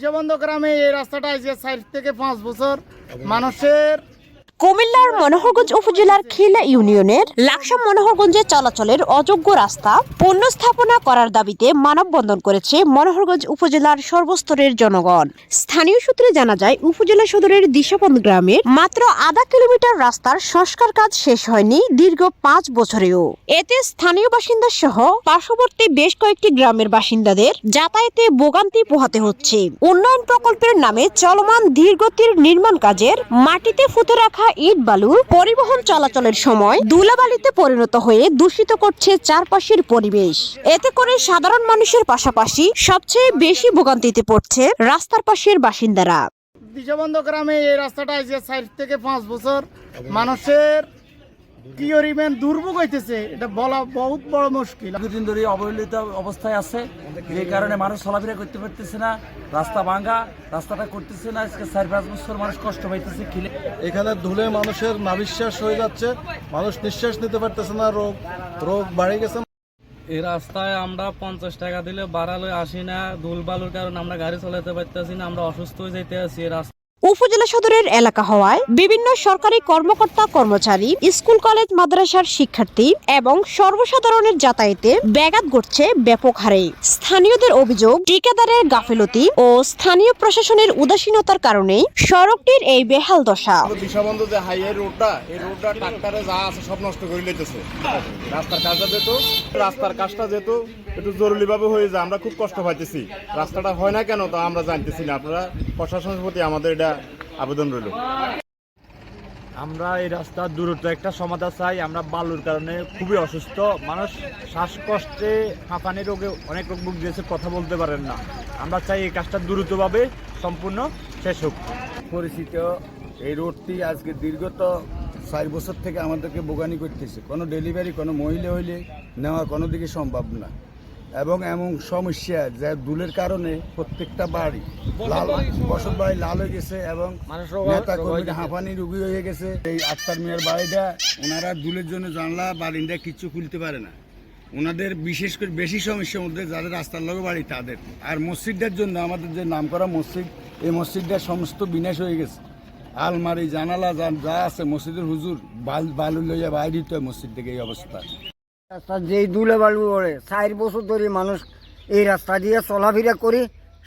বিশ্ববন্ধ গ্রামে এই রাস্তাটা আজকে চার থেকে পাঁচ বছর। মানুষের কুমিল্লার মনোহরগঞ্জ উপজেলার খিলা ইউনিয়নের লাকসাম মনোহরগঞ্জে চলাচলের অযোগ্য রাস্তা পুনঃস্থাপনা করার দাবিতে মানববন্ধন করেছে মনোহরগঞ্জ উপজেলার সর্বস্তরের জনগণ। স্থানীয় সূত্রে জানা যায়, উপজেলা সদরের দিশাপন গ্রামের মাত্র আধা কিলোমিটার রাস্তার সংস্কার কাজ শেষ হয়নি দীর্ঘ পাঁচ বছরেও। এতে স্থানীয় বাসিন্দা সহ পার্শ্ববর্তী বেশ কয়েকটি গ্রামের বাসিন্দাদের যাতায়াতে ভোগান্তি পোহাতে হচ্ছে। উন্নয়ন প্রকল্পের নামে চলমান ধীরগতির নির্মাণ কাজের মাটিতে ফুটে রাখা ইট বালু পরিবহন চলাচলের সময় দুলাবালিতে পরিণত হয়ে দূষিত করছে চারপাশের পরিবেশ। এতে করে সাধারণ মানুষের পাশাপাশি সবচেয়ে বেশি ভোগান্তিতে পড়ছে রাস্তার পাশের বাসিন্দারা। দিশাবন্ধ গ্রামে এই রাস্তাটা আজকে চার থেকে পাঁচ বছর। মানুষের দুর্ভোগ হইতেছে এটা বলা বহুত বড় মুশকিল। ধরে অবহেলিত অবস্থায় আছে যে কারণে মানুষ চলাফেরা করতে পারতেছে না রাস্তা ভাঙা রাস্তাটা করতেছে না আজকে চার পাঁচ বছর মানুষ কষ্ট পাইতেছে খিলে এখানে ধুলে মানুষের নাভিশ্বাস হয়ে যাচ্ছে মানুষ নিঃশ্বাস নিতে পারতেছে না রোগ রোগ বাড়ে গেছে। এই রাস্তায় আমরা পঞ্চাশ টাকা দিলে বাড়ালে আসি না ধুল বালুর কারণে আমরা গাড়ি চালাতে পারতেছি না আমরা অসুস্থ হয়ে যাইতে আছি এই রাস্তা উপজেলা সদরের এলাকা হওয়ায় বিভিন্ন সরকারি কর্মকর্তা কর্মচারী, স্কুল কলেজ, মাদ্রাসার শিক্ষার্থী এবং সর্বসাধারণের যাতায়াতে ব্যাঘাত ঘটছে ব্যাপক হারে। স্থানীয়দের অভিযোগ, ঠিকাদারের গাফিলতি ও স্থানীয় প্রশাসনের উদাসীনতার কারণে সড়কটির এই বেহাল দশা। রাস্তার রাস্তার একটু জরুরি ভাবে হয়ে যায়, আমরা খুব কষ্ট পাইতেছি। রাস্তাটা হয় না কেন তা আমরা জানতেছি না। আপনারা প্রশাসনের প্রতি আমাদের এটা আবেদন রইল। আমরা এই রাস্তার দূরত্ব একটা সমাধান চাই আমরা বালুর কারণে খুবই অসুস্থ। মানুষ শ্বাসকষ্টে হাঁপানি রোগে অনেক রোগ ভুগ দিয়েছে কথা বলতে পারেন না। আমরা চাই এই কাজটা দ্রুতভাবে সম্পূর্ণ শেষ হোক। পরিচিত এই রোডটি আজকে দীর্ঘত চার বছর থেকে আমাদেরকে বোগানি করতেছে। কোনো ডেলিভারি কোনো মহিলা হইলে নেওয়া কোনো দিকে সম্ভব না। এবং এমন সমস্যা যে দুলের কারণে প্রত্যেকটা বাড়ি লাল বসত বাড়ি লাল হয়ে গেছে এবং নেতা কর্মীরা রুগী হয়ে গেছে। এই আক্তার মিয়ার বাড়িটা ওনারা দুলের জন্য জানলা বারিন্দা কিচ্ছু খুলতে পারে না। ওনাদের বিশেষ করে বেশি সমস্যার মধ্যে যাদের রাস্তার লগে বাড়ি তাদের। আর মসজিদটার জন্য আমাদের যে নামকরা মসজিদ এই মসজিদটা সমস্ত বিনাশ হয়ে গেছে। আলমারি জানালা যা যা আছে মসজিদের হুজুর বাল বালু লইয়া বাইরে দিতে হয় মসজিদ থেকে এই অবস্থা। রাস্তা যেই দুলে বালু ওড়ে চার বছর ধরে মানুষ এই রাস্তা দিয়ে চলাফেরা করে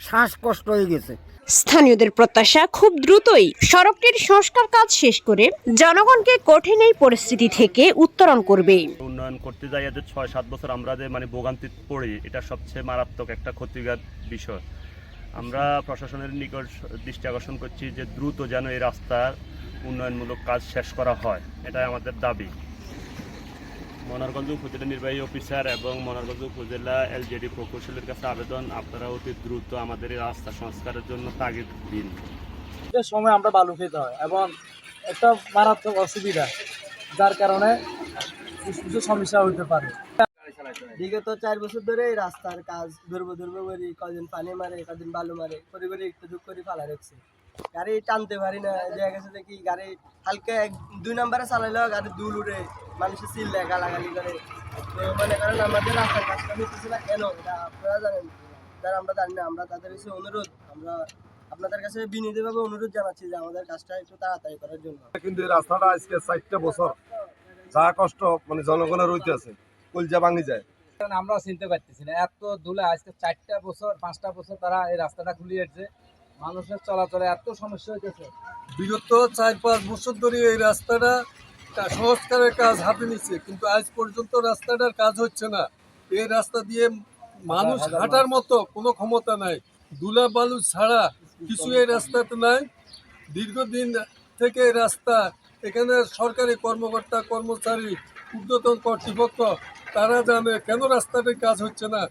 শ্বাসকষ্ট হয়ে গেছে। স্থানীয়দের প্রত্যাশা খুব দ্রুতই সড়কটির সংস্কার কাজ শেষ করে জনগণকে কঠিন এই পরিস্থিতি থেকে উত্তরণ করবে। উন্নয়ন করতে যাই যে ছয় সাত বছর আমরা যে মানে ভোগান্তি পড়ি এটা সবচেয়ে মারাত্মক একটা ক্ষতিকার বিষয়। আমরা প্রশাসনের নিকট দৃষ্টি আকর্ষণ করছি যে দ্রুত যেন এই রাস্তার উন্নয়নমূলক কাজ শেষ করা হয় এটাই আমাদের দাবি। মনারগঞ্জ উপজেলা নির্বাহী অফিসার এবং মনারগঞ্জ উপজেলা এলজেডি প্রকৌশলের কাছে আবেদন। আপনারা অতি দ্রুত আমাদের এই রাস্তা সংস্কারের জন্য তাগিদ দিন। সময় আমরা বালু খেতে হয় এবং একটা মারাত্মক অসুবিধা যার কারণে কিছু সমস্যা হতে পারে। বিগত চার বছর ধরে এই রাস্তার কাজ ধরবো ধরবো করি কদিন পানি মারে কদিন বালু মারে করে করে একটু দুঃখ করে ফালা রাখছে গাড়ি টানতে পারি না দেখা গেছে যে কি গাড়ি হালকা এক দুই নম্বরে চালাইলেও গাড়ি দুল উড়ে মানুষের চিল্লে গালাগালি করে। তো মনে আমাদের রাস্তার কাজটা হইতেছে না কেন? এটা আপনারা জানেন। যারা আমরা জানি না আমরা তাদের কাছে অনুরোধ আমরা আপনাদের কাছে বিনীতভাবে অনুরোধ জানাচ্ছি যে আমাদের কাজটা একটু তাড়াতাড়ি করার জন্য। কিন্তু এই রাস্তাটা আজকে চারটা বছর যা কষ্ট মানে জনগণের হইতেছে কলজা ভাঙি যায়। আমরা চিনতে পারতেছি না এত ধুলে আজকে চারটা বছর পাঁচটা বছর তারা এই রাস্তাটা খুলিয়েছে। মানুষের চলাচলে এত সমস্যা হইতেছে। বিগত চার পাঁচ বছর ধরে এই রাস্তাটা সংস্কারের কাজ হাতে নিচ্ছে কিন্তু আজ পর্যন্ত রাস্তাটার কাজ হচ্ছে না। এই রাস্তা দিয়ে মানুষ হাঁটার মতো কোনো ক্ষমতা নাই। দুলা বালু ছাড়া কিছু এই রাস্তাতে নাই। দীর্ঘদিন থেকে এই রাস্তা এখানে সরকারি কর্মকর্তা কর্মচারী ঊর্ধ্বতন কর্তৃপক্ষ তারা জানে কেন রাস্তাটির কাজ হচ্ছে না।